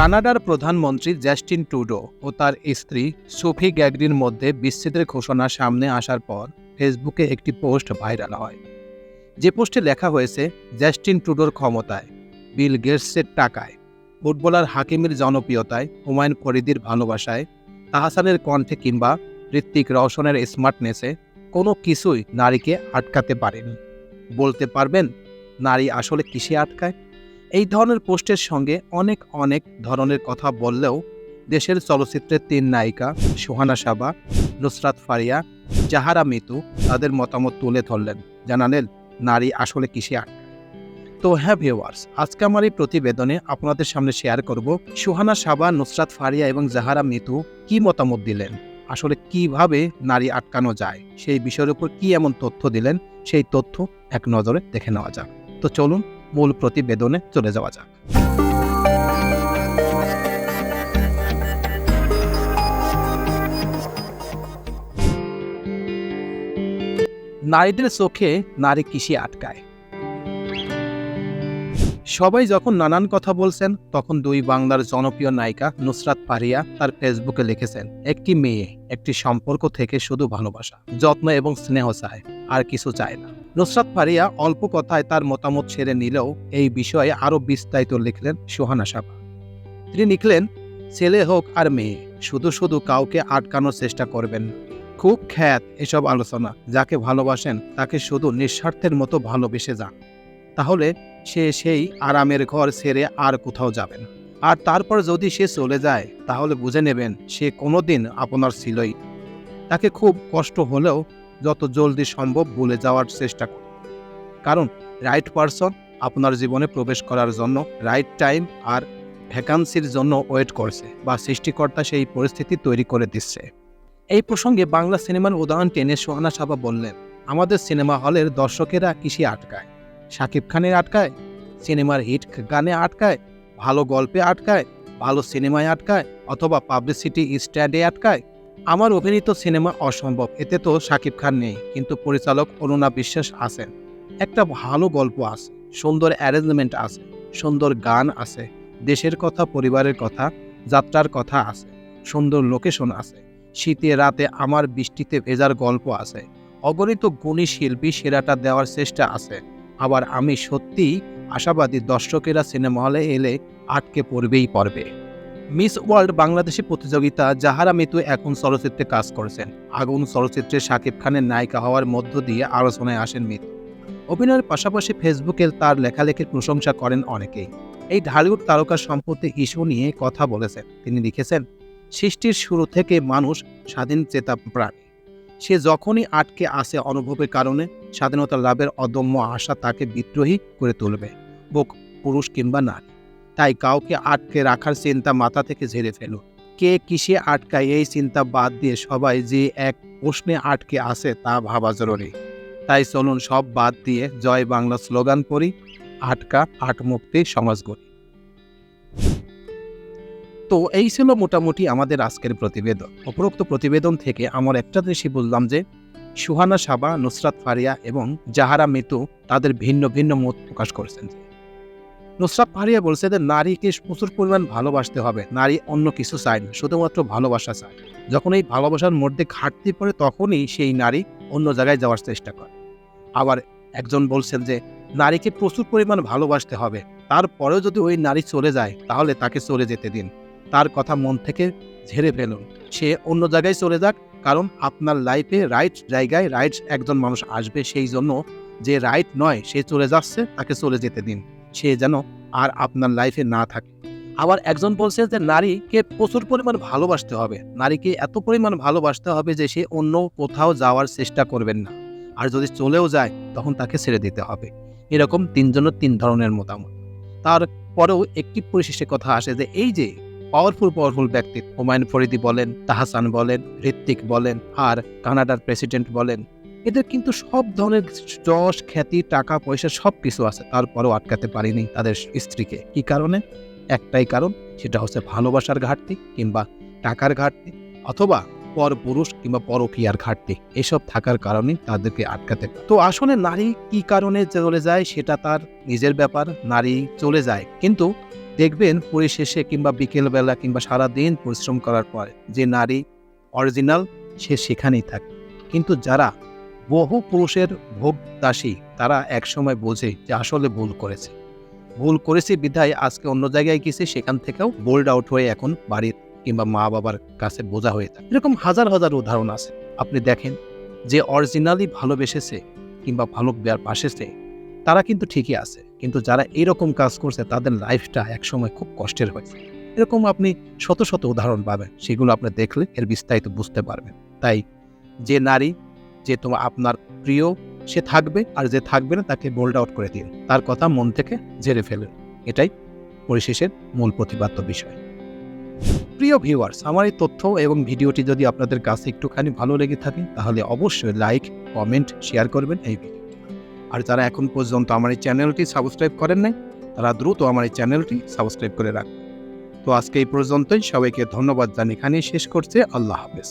কানাডার প্রধানমন্ত্রী জ্যাস্টিন টুডো ও তার স্ত্রী সোফি গ্যাগরির মধ্যে বিচ্ছেদের ঘোষণা সামনে আসার পর ফেসবুকে একটি পোস্ট ভাইরাল হয়। যে পোস্টে লেখা হয়েছে জ্যাস্টিন টুডোর ক্ষমতায়, বিল গেটসের টাকায়, ফুটবলার হাকিমের জনপ্রিয়তায়, হুমায়ুন ফরিদির ভালোবাসায়, তাহাসানের কণ্ঠে কিংবা ঋত্বিক রওশনের স্মার্টনেসে কোনো কিছুই নারীকে আটকাতে পারেনি। বলতে পারবেন, নারী আসলে কিসে আটকায়? এই ধরনের পোস্টের সঙ্গে অনেক অনেক ধরনের কথা বললেও দেশের চলচ্চিত্রের তিন নায়িকা, সুহানা সাবা, নুসরাত ফারিয়া, জাহারা মিতু তাদের মতামত তুলে ধরলেন। জানালেন, নারী আসলে কিসে আটকায় তো হ্যাঁ ভিওয়ার্স আজকে আমার এই প্রতিবেদনে আপনাদের সামনে শেয়ার করব সুহানা সাবা, নুসরাত ফারিয়া এবং জাহারা মিতু কি মতামত দিলেন? আসলে কীভাবে নারী আটকানো যায়? সেই বিষয়ের উপর কি এমন তথ্য দিলেন? সেই তথ্য এক নজরে দেখে নেওয়া যাক। তো চলুন মূল প্রতিবেদনে চলে যাওয়া যাক। নারীদের চোখে নারী কৃষি আটকায়? সবাই যখন নানান কথা বলছেন, তখন দুই বাংলার জনপ্রিয় নায়িকা নুসরাত পারিয়া তার ফেসবুকে লিখেছেন, একটি মেয়ে, একটি সম্পর্ক থেকে শুধু ভালোবাসা, যত্ন এবং স্নেহ চায়, আর কিছু চায় না। নুসরাত ফারিয়া অল্প কথায় তার মতামত ছেড়ে নিলেও এই বিষয়ে আরও বিস্তারিত লিখলেন সোহানা সাবা। তিনি লিখলেন, ছেলে হোক আর মেয়ে, শুধু শুধু কাউকে আটকানোর চেষ্টা করবেন খুব খ্যাত এসব আলোচনা, যাকে ভালোবাসেন, তাকে শুধু নিঃস্বার্থের মতো ভালোবেসে যান। তাহলে সে সেই আরামের ঘর ছেড়ে আর কোথাও যাবে না। আর তারপর যদি সে চলে যায়, তাহলে বুঝে নেবেন সে কোনোদিন আপনার ছিলই তাকে খুব কষ্ট হলেও যত জলদি সম্ভব ভুলে যাওয়ার চেষ্টা করুন। কারণ রাইট পারসন আপনার জীবনে প্রবেশ করার জন্য রাইট টাইম আর ভ্যাকান্সির জন্য ওয়েট করছে বা সৃষ্টিকর্তা সেই পরিস্থিতি তৈরি করে দিচ্ছে। এই প্রসঙ্গে বাংলা সিনেমার উদাহরণ টেনে সোহানা সাবা বললেন, আমাদের সিনেমা হলের দর্শকেরা কিসে আটকায়? শাকিব খানের আটকায়? সিনেমার হিট গানে আটকায়? ভালো গল্পে আটকায়? ভালো সিনেমায় আটকায়? অথবা পাবলিসিটি স্ট্যান্ডে আটকায়? আমার অভিনীত সিনেমা অসম্ভব, এতে তো শাকিব খান নেই, কিন্তু পরিচালক অরুণা বিশ্বাস আছেন। একটা ভালো গল্প আছে, সুন্দর অ্যারেঞ্জমেন্ট আছে, সুন্দর গান আছে, দেশের কথা, পরিবারের কথা, যাত্রার কথা আছে, সুন্দর লোকেশন আছে, শীতে, রাতে আমার বৃষ্টিতে ভেজার গল্প আছে, অগণিত গুণী শিল্পী সেরাটা দেওয়ার চেষ্টা আছে, আবার আমি সত্যিই আশাবাদী দর্শকেরা সিনেমা হলে এলে আটকে পড়বেই পড়বে। মিস ওয়ার্ল্ড বাংলাদেশি প্রতিযোগিতা জাহারা মিতু এখন চলচ্চিত্রে কাজ করছেন। আগুন চলচ্চিত্রে শাকিব খানের নায়িকা হওয়ার মধ্য দিয়ে আলোচনায় আসেন মিতু। অভিনয়ের পাশাপাশি ফেসবুকে তার লেখালেখির প্রশংসা করেন অনেকেই। এই ঢালিউড তারকার সম্পত্তি ইস্যু নিয়ে কথা বলেছেন। তিনি লিখেছেন, সৃষ্টির শুরু থেকে মানুষ স্বাধীন চেতা প্রাণী। সে যখনই আটকে আসে অনুভবের কারণে, স্বাধীনতা লাভের অদম্য আশা তাকে বিদ্রোহী করে তুলবে। বোক, পুরুষ কিংবা নারী। তাই কাউকে আটকে রাখার চিন্তা মাথা থেকে ঝেড়ে ফেলো। কে কিসে আটকায় এই চিন্তা বাদ দিয়ে সবাই যে এক প্রশ্নে আটকে আছে তা ভাবা জরুরি। তাই চলুন সব বাদ দিয়ে জয় বাংলা স্লোগান করি আটকা, আটমুক্তি, সমাজ গড়ি। তো এই ছিল মোটামুটি আমাদের আজকের প্রতিবেদন। উপরোক্ত প্রতিবেদন থেকে আমার একটা জিনিসই বুঝলাম যে, সুহানা সাবা, নুসরাত ফারিয়া এবং জাহারা মিতু তাদের ভিন্ন ভিন্ন মত প্রকাশ করেছেন। নুসরাত ফারিয়া বলছে যে নারীকে প্রচুর পরিমাণ ভালোবাসতে হবে। নারী অন্য কিছু চায় না, শুধুমাত্র ভালোবাসা চায়। যখন এই ভালোবাসার মধ্যে ঘাটতি পড়ে তখনই সেই নারী অন্য জায়গায় যাওয়ার চেষ্টা করে। আবার একজন বলছেন যে, নারীকে প্রচুর পরিমাণ ভালোবাসতে হবে। তারপরেও যদি ওই নারী চলে যায়, তাহলে তাকে চলে যেতে দিন। তার কথা মন থেকে ঝেড়ে ফেলুন। সে অন্য জায়গায় চলে যাক, কারণ আপনার লাইফে রাইট জায়গায় রাইট একজন মানুষ আসবে। সেই জন্য যে রাইট নয়, সে চলে যাচ্ছে, তাকে চলে যেতে দিন। সে যেন আর আপনার লাইফে না থাকে। আবার একজন বলছে যে, নারীকে প্রচুর পরিমাণ ভালোবাসতে হবে। নারীকে এত পরিমাণ ভালোবাসতে হবে যে, সে অন্য কোথাও যাওয়ার চেষ্টা করবেন না। আর যদি চলেও যায়, তখন তাকে ছেড়ে দিতে হবে। এরকম তিনজনের তিন ধরনের মতামত। তারপরেও একটি পরিশেষে কথা আসে যে, এই যে পাওয়ারফুল পাওয়ারফুল ব্যক্তি, হুমায়ুন ফরিদি বলেন, তাহাসান বলেন ঋত্বিক বলেন, আর কানাডার প্রেসিডেন্ট বলেন এদের কিন্তু সব ধরনের যশ, খ্যাতি, টাকা, পয়সা সব কিছু আছে। তারপরেও আটকাতে পারিনি তাদের স্ত্রীকে। কি কারণে? একটাই কারণ, সেটা হচ্ছে ভালোবাসার ঘাটতি কিংবা টাকার ঘাটতি অথবা পর পুরুষ কিংবা পরকীয়ার ঘাটতি। এসব থাকার কারণে তাদেরকে আটকাতে। তো আসলে নারী কি কারণে চলে যায় সেটা তার নিজের ব্যাপার, নারী চলে যায়। কিন্তু দেখবেন পরিশেষে কিংবা বিকেলবেলা কিংবা সারা দিন পরিশ্রম করার পর যে নারী অরিজিনাল, সে সেখানেই থাকে। কিন্তু যারা বহু পুরুষের ভোগ দাসী, তারা একসময় বোঝে যে আসলে ভুল করেছে। ভুল করেছে বিধায় আজকে অন্য জায়গায় গেছে, সেখান থেকেও বোল্ড আউট হয়ে এখন বাড়ির কিংবা মা বাবার কাছে বোঝা হয়ে থাকে। এরকম হাজার হাজার উদাহরণ আছে। আপনি দেখেন, যে অরিজিনালি ভালোবেসেছে কিংবা ভালো বেয়ার বাসেছে, তারা কিন্তু ঠিকই আছে। কিন্তু যারা এরকম কাজ করছে, তাদের লাইফটা একসময় খুব কষ্টের হয়েছে এরকম আপনি শত শত উদাহরণ পাবেন, সেগুলো আপনি দেখলে এর বিস্তারিত বুঝতে পারবেন। তাই, যে নারী যে তোমার আপনার প্রিয় সে থাকবে আর যে থাকবে না তাকে বোল্ড আউট করে দিন তার কথা মন থেকে ঝেড়ে ফেলেন এটাই পরিশেষের মূল প্রতিপাদ্য বিষয়। প্রিয় ভিউয়ার্স আমার এই তথ্য এবং ভিডিওটি যদি আপনাদের কাছে একটুখানি ভালো লেগে থাকে, তাহলে অবশ্যই লাইক কমেন্ট শেয়ার করবেন এই ভিডিও আর যারা এখন পর্যন্ত আমার এই চ্যানেলটি সাবস্ক্রাইব করেন নাই, তারা দ্রুত আমার এই চ্যানেলটি সাবস্ক্রাইব করে রাখবেন। তো আজকে এই পর্যন্তই। সবাইকে ধন্যবাদ জানিয়ে এখানেই শেষ করছে। আল্লাহ হাফেজ।